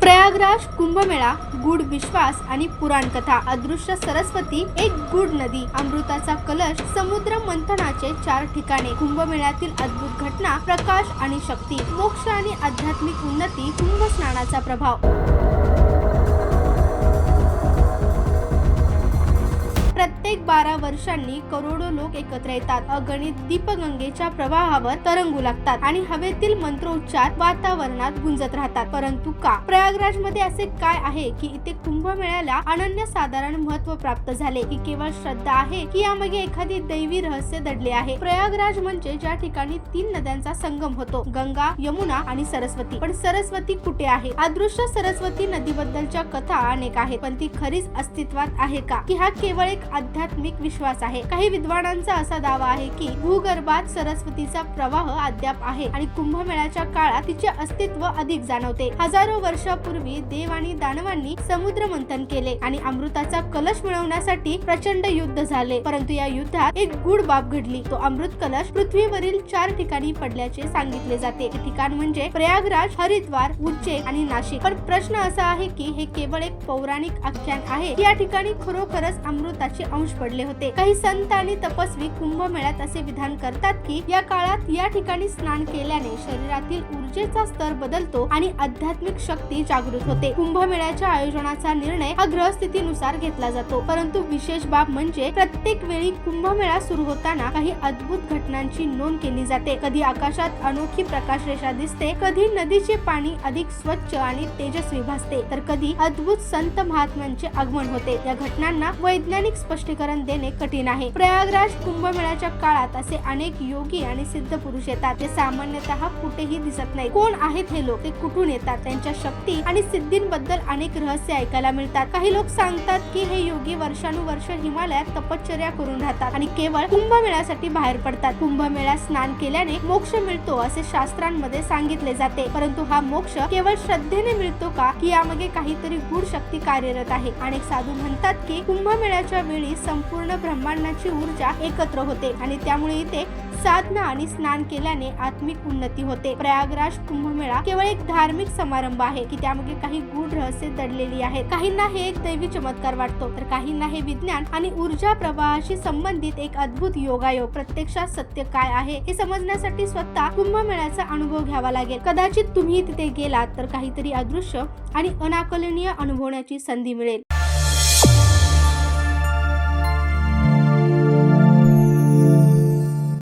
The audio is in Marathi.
प्रयागराज कुंभमेळा गुड विश्वास आणि पुराण कथा अदृश्य सरस्वती एक गुड नदी. अमृताचा कलश समुद्र मंथनाचे चार ठिकाणे. कुंभमेळ्यातील अद्भुत घटना प्रकाश आणि शक्ती मोक्ष आणि आध्यात्मिक उन्नती कुंभ स्नानाचा प्रभाव. प्रत्येक बारा वर्षांनी करोडो लोक एकत्र येतात. अगणित दीपगंगेच्या प्रवाहावर तरंगू लागतात आणि हवेतील मंत्रोच्चार वातावरणात गुंजत राहतात. परंतु का? प्रयागराजमध्ये असे काय आहे की इथे कुंभमेळ्याला अनन्य साधारण महत्त्व प्राप्त झाले? ही केवळ श्रद्धा आहे की यामागे एखादी दैवी रहस्य दडले आहे? प्रयागराज म्हणजे ज्या ठिकाणी तीन नद्यांचा संगम होतो. गंगा यमुना आणि सरस्वती. पण सरस्वती कुठे आहे? अदृश्य सरस्वती नदीबद्दलच्या कथा अनेक आहेत. पण ती खरीच अस्तित्वात आहे का? की हा केवळ एक आध्यात्मिक विश्वास आहे. काही विद्वानांचा असा दावा आहे की भूगर्भात सरस्वतीचा प्रवाह अद्याप आहे आणि कुंभमेळ्याच्या काळात तिचे अस्तित्व अधिक जाणवते. हजारो वर्षापूर्वी देव आणि दानवांनी समुद्र मंथन केले आणि अमृताचा कलश मिळवण्यासाठी प्रचंड युद्ध झाले. परंतु या युद्धात एक गुड बाब घडली. तो अमृत कलश पृथ्वीवरील चार ठिकाणी पडल्याचे सांगितले जाते. ठिकाण म्हणजे प्रयागराज हरिद्वार उज्जैन आणि नाशिक. पण प्रश्न असा आहे की हे केवळ एक पौराणिक आख्यान आहे? या ठिकाणी खरोखरच अमृताची अंश पडले होते. काही संत आणि तपस्वी कुंभमेळ्यात असे विधान करतात की या काळात या ठिकाणी स्नान केल्याने शरीरातील ऊर्जेचा स्तर बदलतो आणि आध्यात्मिक शक्ती जागृत होते. कुंभमेळ्याच्या आयोजनाचा निर्णय हा ग्रहस्थितीनुसार घेतला जातो. परंतु विशेष बाब म्हणजे प्रत्येक वेळी कुंभमेळा सुरू होताना काही अद्भुत घटनांची नोंद केली जाते. कधी आकाशात अनोखी प्रकाश रेषा दिसते कधी नदीचे पाणी अधिक स्वच्छ आणि तेजस्वी भासते तर कधी अद्भुत संत महात्म्यांचे आगमन होते. या घटनांना वैज्ञानिक स्पष्टीकरण देणे कठीण आहे. प्रयागराज कुंभमेळ्याच्या काळात असे अनेक योगी आणि सिद्ध पुरुष येतात ते सामान्यतः कुठेही दिसत नाही कोण आहेत हे लोक? ते कुठून येतात? त्यांच्या शक्ती आणि सिद्धींबद्दल अनेक रहस्य ऐकायला मिळतात. काही लोक सांगतात की हे योगी वर्षानुवर्ष हिमालयात तपश्चर्या करून राहतात आणि केवळ कुंभमेळ्यासाठी बाहेर पडतात. कुंभमेळ्यात स्नान केल्याने मोक्ष मिळतो असे शास्त्रांमध्ये सांगितले जाते. परंतु हा मोक्ष केवळ श्रद्धेने मिळतो का? की यामागे काहीतरी गूढ शक्ती कार्यरत आहे. अनेक साधू म्हणतात की कुंभमेळ्याच्या वेळी संपूर्ण ब्रह्मांडाची ऊर्जा एकत्र होते आणि त्यामुळे इथे साधना आणि स्नान केल्याने आत्मिक उन्नती होते. प्रयागराज कुंभमेळा केवळ एक धार्मिक समारंभ आहे की त्यामागे काही गूढ रहस्य दडलेली आहेत. काहींना हे एक दैवी चमत्कार वाटतो तर काहींना हे विज्ञान आणि ऊर्जा प्रवाहाशी संबंधित एक अद्भुत योगायोग प्रत्यक्षात सत्य काय आहे हे समजण्यासाठी स्वतः कुंभमेळ्याचा अनुभव घ्यावा लागेल. कदाचित तुम्ही तिथे गेलात तर काहीतरी अदृश्य आणि अनाकलनीय अनुभवण्याची संधी मिळेल.